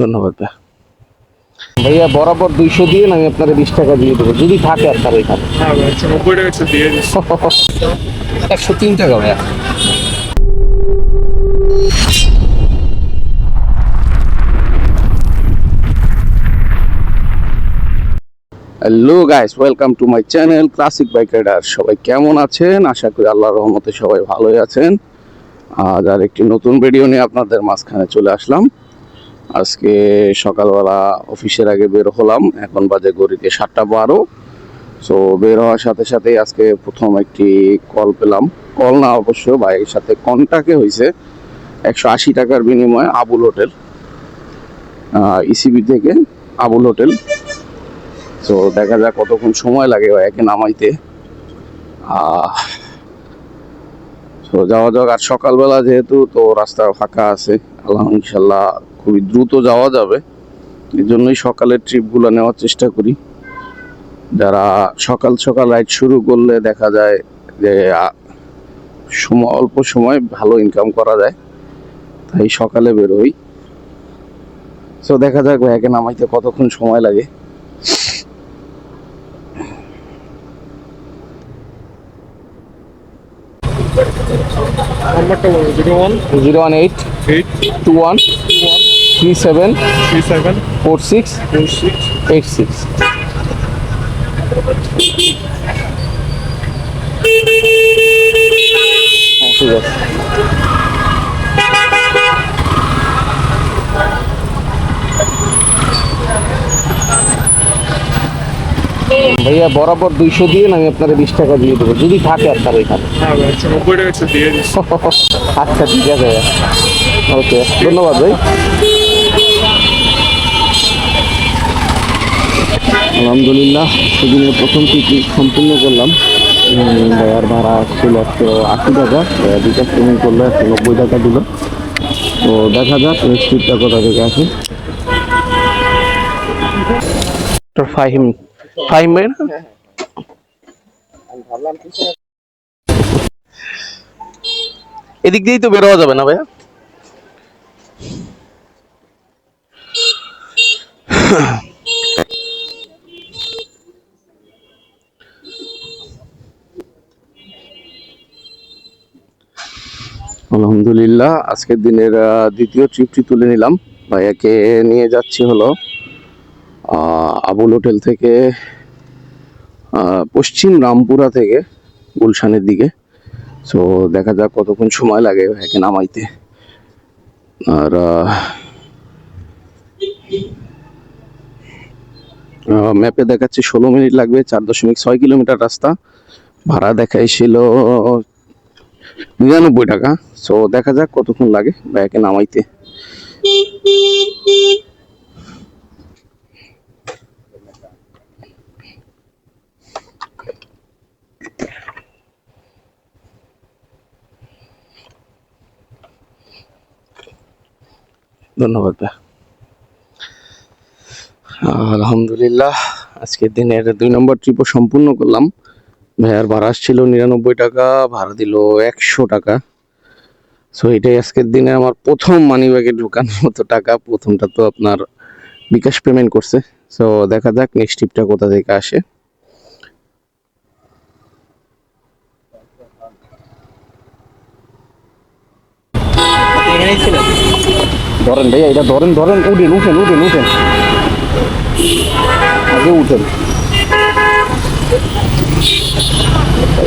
ধন্যবাদ ভাই। ভাইয়া বরাবর দুইশো দিয়ে আমি আপনাকে বিশ টাকা দিয়ে দেবো? যদি থাকে আপনার ওইখানে হ্যাঁ দিচ্ছি। একশো তিন টাকা ভাইয়া। Hello guys welcome to my channel classic bike rider সবাই কেমন আছেন? আশা করি আল্লাহর রহমতে সবাই ভালোই আছেন। আজ আর একটি নতুন ভিডিও নিয়ে আপনাদের মাঝখানে চলে আসলাম। আজকে সকালবেলা অফিসের আগে বের হলাম। এখন বাজে গড়িতে সাতটা বারো। সো বের হওয়ার সাথে সাথেই আজকে প্রথম একটি কল পেলাম। কল না, অবশ্য ভাইয়ের সাথে কন্টাক্টে হয়েছে। একশো আশি টাকার বিনিময়ে আবুল হোটেল ইসিবি থেকে আবুল হোটেল। সো দেখা যাক কতক্ষণ সময় লাগে ভাইয়াকে নামাইতে। তো যাওয়া যাক। আর সকালবেলা যেহেতু তো রাস্তা ফাঁকা আছে আল্লাহ ইনশাল্লাহ খুবই দ্রুত যাওয়া যাবে। এই জন্যই সকালের ট্রিপগুলো নেওয়ার চেষ্টা করি। যারা সকাল সকাল রাইড শুরু করলে দেখা যায় যে সময় অল্প সময় ভালো ইনকাম করা যায়। তাই সকালে বেরোই। তো দেখা যাক ভাইয়াকে নামাইতে কতক্ষণ সময় লাগে। নাম্বারটা বলো zero one zero one eight eight two one one three seven three seven four six four six eight six ঠিক আছে ভাইয়া বরাবর দুইশো দিয়ে আমি আপনার বিশ টাকা দিয়ে দেবো? যদি থাকে আপনার ওইখানে হ্যাঁ দিচ্ছি আচ্ছা ঠিক আছে ওকে ধন্যবাদ ভাই। আলহামদুলিল্লাহ, সেদিনের প্রথম টিকিট সম্পূর্ণ করলাম। ভাইয়ার ভাড়া ছিল একশো আশি টাকা বিকাশ পেমেন্ট করল একশো নব্বই টাকা দিল। তো দেখা যাক নেক্সট ট্রিপটা কোথা থেকে আসে। ফাহিম ফাহিম ভাই এদিক দিয়েই তো বেরোয়া যাবে না ভাইয়া? আলহামদুলিল্লাহ, আজকের দিনের দ্বিতীয় ট্রিপটি তুলে নিলাম। ভাইয়াকে নিয়ে যাচ্ছি হলো আবুল হোটেল থেকে পশ্চিম রামপুরা থেকে গুলশানের দিকে। সো দেখা যাক কতক্ষণ সময় লাগে ভাইয়াকে নামাইতে। আর ম্যাপে দেখাচ্ছে, ষোলো মিনিট লাগবে, চার দশমিক ছয় কিলোমিটার রাস্তা। ভাড়া দেখাইছিল নিরানব্বই টাকা। সো দেখা যাক কতক্ষণ লাগে ভাইয়াকে নামাইতে। ধন্যবাদ আলহামদুলিল্লাহ, আজকের দিনের দুই নম্বর ট্রিপও সম্পূর্ণ করলাম। ভাইয়ার ভাড়া ছিল নিরানব্বই টাকা, ভাড়া দিল একশো টাকা। সো এটাই আজকের দিনে আমার প্রথম মানি ব্যাগে ঢোকানোর মতো টাকা। প্রথমটা তো আপনার বিকাশ পেমেন্ট করছে। সো দেখা যাক নেক্সট ট্রিপটা কোথা থেকে আসে। ধরেন ভাইয়া, এটা ধরেন ধরেন, উঠেন উঠেন উঠেন উঠেন। আগে উঠেন।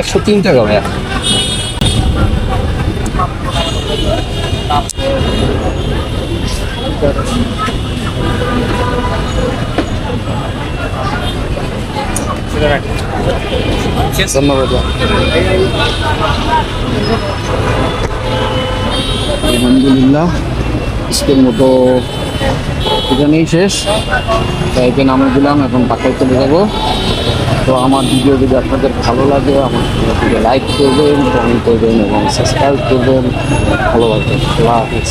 একশো তিন টাকা ভাইয়া। ধন্যবাদ আলহামদুলিল্লাহ আজকের মতো এখানেই শেষ। বাইকে নামে দিলাম এখন বাসায় চলে যাব। তো আমার ভিডিও যদি আপনাদের ভালো লাগে, আমার ভিডিও লাইক করবেন কমেন্ট করবেন এবং সাবস্ক্রাইব করবেন। ভালো লাগবে আল্লাহ হাফিজ।